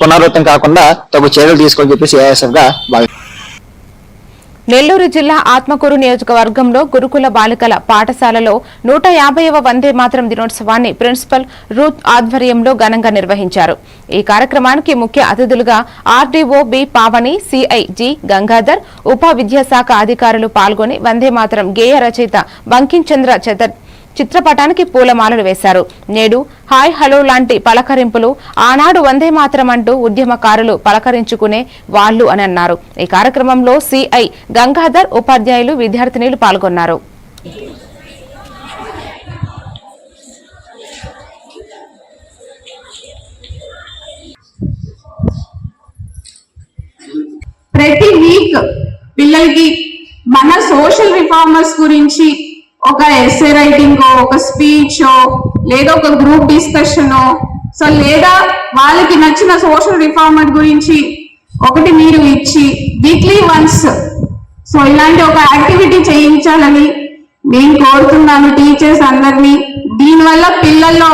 పునరావృతం కాకుండా తగు చర్యలు తీసుకోని చెప్పేసి ఏఎస్ఎఫ్గా నెల్లూరు జిల్లా ఆత్మకూరు నియోజకవర్గంలో గురుకుల బాలికల పాఠశాలలో నూట యాభైవ వందే మాత్రం దినోత్సవాన్ని ప్రిన్సిపల్ రూత్ ఆధ్వర్యంలో ఘనంగా నిర్వహించారు. ఈ కార్యక్రమానికి ముఖ్య అతిథులుగా RDO B Pavani CI G Gangadhar ఉప విద్యాశాఖ అధికారులు పాల్గొని వందే మాత్రం గేయ రచయిత బంకించంద్ర చతర్ చిత్రపటానికి పూలమాలలు వేశారు. నేడు హాయ్ హలో లాంటి పలకరింపులు ఆనాడు వందే మాత్రం అంటూ ఉద్యమకారులు పలకరించుకునే వాళ్ళు అని అన్నారు. ఈ కార్యక్రమంలో సిఐ గంగాధర్ ఉపాధ్యాయులు విద్యార్థినిలు పాల్గొన్నారు. ప్రతి వీక్ పిల్లలకి మన సోషల్ రిఫార్మర్స్ గురించి ఒక ఎస్ఏ రైటింగ్ ఒక స్పీచ్ లేదా ఒక గ్రూప్ డిస్కషన్ సో లేదా వాళ్ళకి నచ్చిన సోషల్ రిఫార్మర్ గురించి ఒకటి మీరు ఇచ్చి వీక్లీ వన్స్ సో ఇలాంటి ఒక యాక్టివిటీ చేయించాలని నేను కోరుతున్నాను టీచర్స్ అందరినీ. దీనివల్ల పిల్లల్లో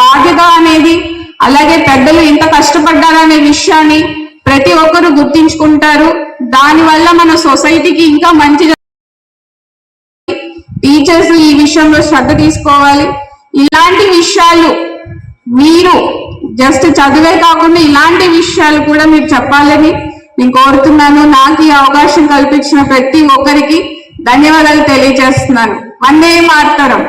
బాధ్యత అనేది అలాగే పెద్దలు ఎంత కష్టపడ్డారనే విషయాన్ని ప్రతి ఒక్కరు గుర్తించుకుంటారు. దానివల్ల మన సొసైటీకి ఇంకా మంచి టీచర్స్ ఈ విషయంలో శ్రద్ధ తీసుకోవాలి. ఇలాంటి విషయాలు మీరు జస్ట్ చదివే కాకుండా ఇలాంటి విషయాలు కూడా మీరు చెప్పాలని నేను కోరుతున్నాను. నాకు ఈ అవకాశం కల్పించిన ప్రతి ఒక్కరికి ధన్యవాదాలు తెలియజేస్తున్నాను. వందే మాతరం.